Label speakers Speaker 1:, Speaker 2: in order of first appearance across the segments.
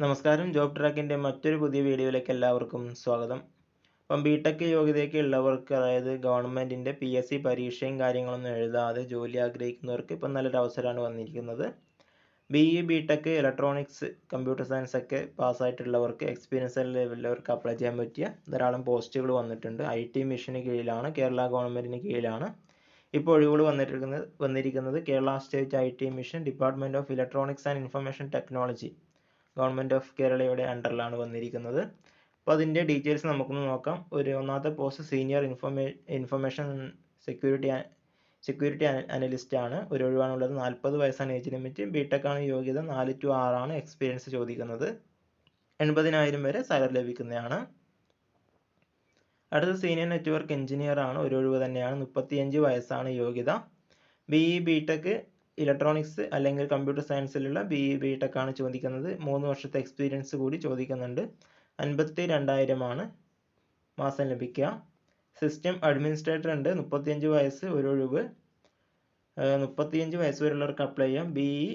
Speaker 1: നമസ്കാരം ജോബ് ട്രാക്കിന്റെ മറ്റൊരു പുതിയ വീഡിയോയിലേക്ക് എല്ലാവർക്കും സ്വാഗതം. അപ്പം ബി ടെക് യോഗ്യതയൊക്കെ ഉള്ളവർക്ക് അതായത് ഗവൺമെന്റിന്റെ പി എസ് സി പരീക്ഷയും കാര്യങ്ങളൊന്നും എഴുതാതെ ജോലി ആഗ്രഹിക്കുന്നവർക്ക് ഇപ്പം നല്ലൊരു അവസരമാണ് വന്നിരിക്കുന്നത്. B E B tech electronics computer science ഒക്കെ പാസ്സായിട്ടുള്ളവർക്ക് എക്സ്പീരിയൻസ് ലെവലിലവർക്ക് അപ്ലൈ ചെയ്യാൻ പറ്റിയ ധാരാളം പോസ്റ്റുകൾ വന്നിട്ടുണ്ട്. ഐ ടി മിഷന് കീഴിലാണ് കേരള ഗവൺമെന്റിന് കീഴിലാണ് ഇപ്പോൾ ഒഴിവുകൾ വന്നിരിക്കുന്നത് വന്നിരിക്കുന്നത് Kerala state I T mission department of electronics and information technology government of കേരളയുടെ അണ്ടറിലാണ് വന്നിരിക്കുന്നത്. അപ്പോൾ അതിന്റെ ഡീറ്റെയിൽസ് നമുക്കൊന്ന് നോക്കാം. ഒരു ഒന്നാമത്തെ പോസ്റ്റ് സീനിയർ ഇൻഫർമേ ഇൻഫർമേഷൻ സെക്യൂരിറ്റി സെക്യൂരിറ്റി അനലിസ്റ്റ് ആണ്. ഒരു ഒഴിവാണുള്ളത് നാൽപ്പത് വയസ്സാണ് ഏജ് ലിമിറ്റ് ബിടെക് ആണ് യോഗ്യത നാല് ടു ആറാണ് എക്സ്പീരിയൻസ് ചോദിക്കുന്നത്. എൺപതിനായിരം വരെ സാലറി ലഭിക്കുന്നതാണ്. അടുത്ത സീനിയർ നെറ്റ്വർക്ക് എഞ്ചിനീയർ ആണ്. ഒരു ഒഴിവ് തന്നെയാണ്. മുപ്പത്തിയഞ്ച് വയസ്സാണ് യോഗ്യത. B E B tech electronics അല്ലെങ്കിൽ കമ്പ്യൂട്ടർ സയൻസിലുള്ള ബി ഇ ബി ടെക് ആണ് ചോദിക്കുന്നത്. മൂന്ന് വർഷത്തെ എക്സ്പീരിയൻസ് കൂടി ചോദിക്കുന്നുണ്ട്. അൻപത്തി രണ്ടായിരമാണ് മാസം ലഭിക്കുക. സിസ്റ്റം അഡ്മിനിസ്ട്രേറ്റർ ഉണ്ട്. മുപ്പത്തിയഞ്ച് വയസ്സ് ഒരു ഒഴിവ്. മുപ്പത്തിയഞ്ച് വയസ്സ് വരെയുള്ളവർക്ക് അപ്ലൈ ചെയ്യാം. ബി ഇ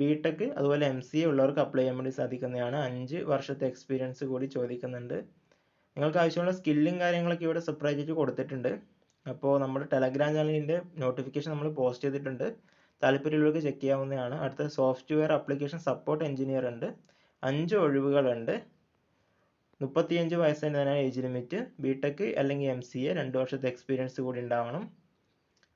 Speaker 1: ബി ടെക് അതുപോലെ എം സി എ ഉള്ളവർക്ക് അപ്ലൈ ചെയ്യാൻ വേണ്ടി സാധിക്കുന്നതാണ്. അഞ്ച് വർഷത്തെ എക്സ്പീരിയൻസ് കൂടി ചോദിക്കുന്നുണ്ട്. നിങ്ങൾക്ക് ആവശ്യമുള്ള സ്കില്ലും കാര്യങ്ങളൊക്കെ ഇവിടെ സെപ്പറേറ്റ് കൊടുത്തിട്ടുണ്ട്. അപ്പോൾ നമ്മുടെ ടെലഗ്രാം ചാനലിന്റെ നോട്ടിഫിക്കേഷൻ നമ്മൾ പോസ്റ്റ് ചെയ്തിട്ടുണ്ട്. താല്പര്യമുള്ളവർക്ക് ചെക്ക് ചെയ്യാവുന്നതാണ്. അടുത്ത സോഫ്റ്റ്വെയർ ആപ്ലിക്കേഷൻ സപ്പോർട്ട് എഞ്ചിനീയർ ഉണ്ട്. അഞ്ച് ഒഴിവുകളുണ്ട്. മുപ്പത്തിയഞ്ച് വയസ്സ് തന്നെയാണ് ഏജ് ലിമിറ്റ് ബി ടെക് അല്ലെങ്കിൽ എം സി എ രണ്ട് വർഷത്തെ എക്സ്പീരിയൻസ് കൂടി ഉണ്ടാവണം.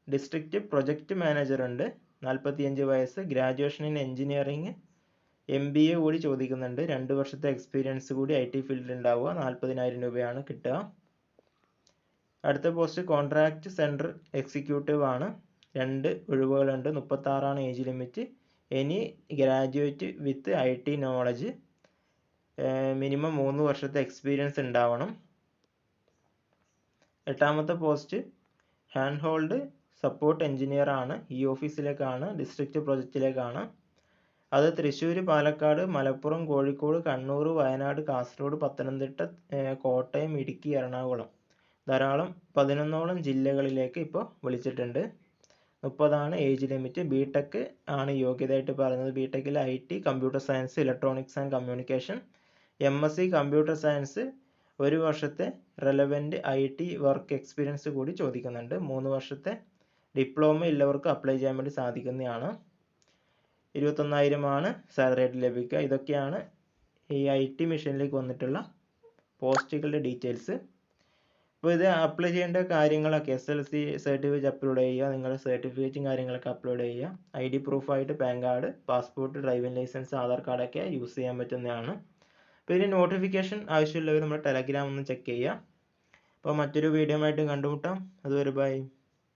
Speaker 1: ഡിസ്ട്രിക്റ്റ് പ്രൊജക്റ്റ് മാനേജർ ഉണ്ട്. നാൽപ്പത്തിയഞ്ച് വയസ്സ് graduation in engineering M B A കൂടി ചോദിക്കുന്നുണ്ട്. രണ്ട് വർഷത്തെ എക്സ്പീരിയൻസ് കൂടി ഐ ടി ഫീൽഡിൽ ഉണ്ടാവുക. നാൽപ്പതിനായിരം രൂപയാണ് കിട്ടുക. അടുത്ത പോസ്റ്റ് കോൺട്രാക്ട് സെന്റർ എക്സിക്യൂട്ടീവ് ആണ്. രണ്ട് ഒഴിവുകളുണ്ട് മുപ്പത്താറാണ് age limit any graduate with I T knowledge minimum മൂന്ന് വർഷത്തെ എക്സ്പീരിയൻസ് ഉണ്ടാവണം. എട്ടാമത്തെ post hand hold support engineer ആണ്. ഈ ഓഫീസിലേക്കാണ് ഡിസ്ട്രിക്റ്റ് പ്രൊജക്റ്റിലേക്കാണ് അത് തൃശ്ശൂർ പാലക്കാട് മലപ്പുറം കോഴിക്കോട് കണ്ണൂർ വയനാട് കാസർഗോഡ് പത്തനംതിട്ട കോട്ടയം ഇടുക്കി എറണാകുളം. ധാരാളം പതിനൊന്നോളം ജില്ലകളിലേക്ക് ഇപ്പോൾ വിളിച്ചിട്ടുണ്ട്. മുപ്പതാണ് ഏജ് ലിമിറ്റ്. ബി ടെക് ആണ് യോഗ്യതയായിട്ട് പറയുന്നത്. B ടെക്കിൽ I T computer science electronics and communication M S C computer science ഒരു വർഷത്തെ relevant I T work experience കൂടി ചോദിക്കുന്നുണ്ട്. മൂന്ന് വർഷത്തെ ഡിപ്ലോമ ഉള്ളവർക്ക് അപ്ലൈ ചെയ്യാൻ വേണ്ടി സാധിക്കുന്നതാണ്. ഇരുപത്തൊന്നായിരമാണ് സാലറി ആയിട്ട് ലഭിക്കുക. ഇതൊക്കെയാണ് ഈ ഐ ടി മിഷനിലേക്ക് വന്നിട്ടുള്ള പോസ്റ്റുകളുടെ ഡീറ്റെയിൽസ് അപ്പോൾ ഇത് അപ്ലൈ ചെയ്യേണ്ട കാര്യങ്ങളൊക്കെ S L C certificate upload ചെയ്യുക നിങ്ങളുടെ സർട്ടിഫിക്കറ്റും കാര്യങ്ങളൊക്കെ അപ്ലോഡ് ചെയ്യുക. I D പ്രൂഫായിട്ട് PAN card passport driving licence Aadhaar കാർഡൊക്കെ use ചെയ്യാൻ പറ്റുന്നതാണ്. അപ്പോൾ ഇതിന് നോട്ടിഫിക്കേഷൻ ആവശ്യമുള്ളവർ നമ്മുടെ ടെലഗ്രാം ഒന്ന് ചെക്ക് ചെയ്യുക. അപ്പോൾ മറ്റൊരു വീഡിയോ ആയിട്ട് കണ്ടുമുട്ടാം. അതുവരെ ബൈ